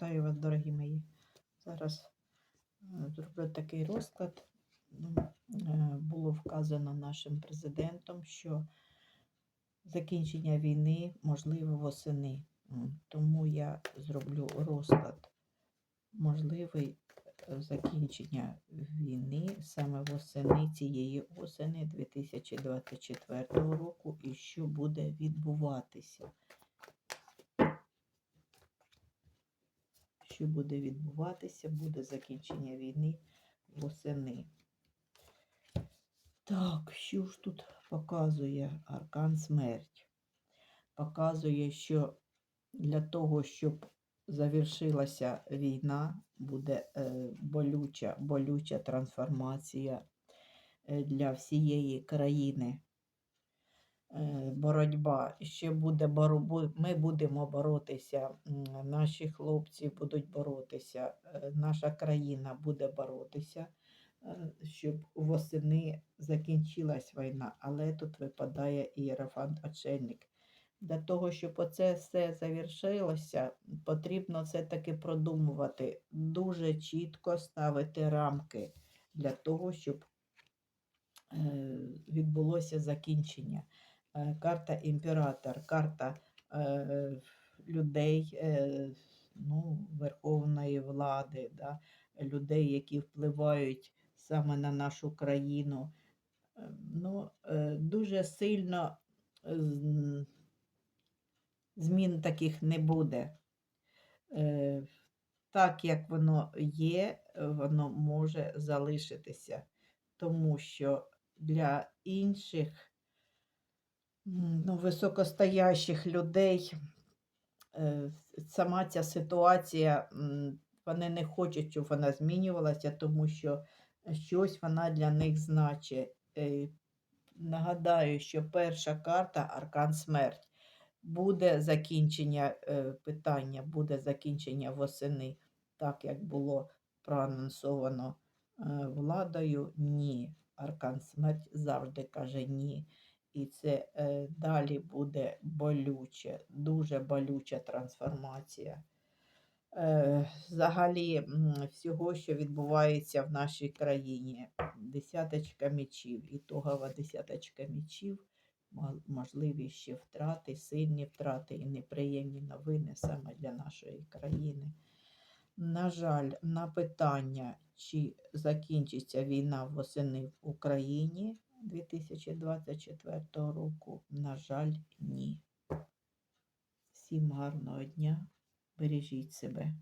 Вітаю вас, дорогі мої. Зараз е, зроблю такий розклад. Е, Було вказано нашим президентом, що закінчення війни можливе восени. Тому я зроблю розклад можливий е, закінчення війни саме восени цієї осени 2024 року і що буде відбуватися. Що буде відбуватися, буде закінчення війни восени. Так, що ж тут показує Аркан Смерть? Показує, що для того, щоб завершилася війна, буде е, болюча, болюча трансформація е, для всієї країни. Е, боротьба. Ще буде боро... ми будемо боротися, наші хлопці будуть боротися, е, наша країна буде боротися, е, щоб восени закінчилась війна. Але тут випадає ієрофант очельник. Для того, щоб оце все завершилося, потрібно все-таки продумувати, дуже чітко ставити рамки для того, щоб відбулося закінчення. Е, Карта імператор, карта е, людей е, ну, верховної влади, да, людей, які впливають саме на нашу країну. Ну, дуже сильно змін таких не буде. Так як воно є, воно може залишитися, тому що для інших ну, високостоящих людей е, сама ця ситуація, вони не хочуть, щоб вона змінювалася, тому що щось вона для них значить. Е, Нагадаю, що перша карта Аркан Смерть. Буде закінчення е, питання, буде закінчення восени, так як було проанонсовано владою. Ні. Аркан Смерть завжди каже ні. І це е, далі буде болюче, дуже болюча трансформація. Е, взагалі всього, що відбувається в нашій країні. Десяточка мечів, ітогова десяточка мечів, можливі ще втрати, сильні втрати і неприємні новини саме для нашої країни. На жаль, на питання, чи закінчиться війна восени в Україні 2024 року, на жаль, ні. Всім гарного дня, бережіть себе.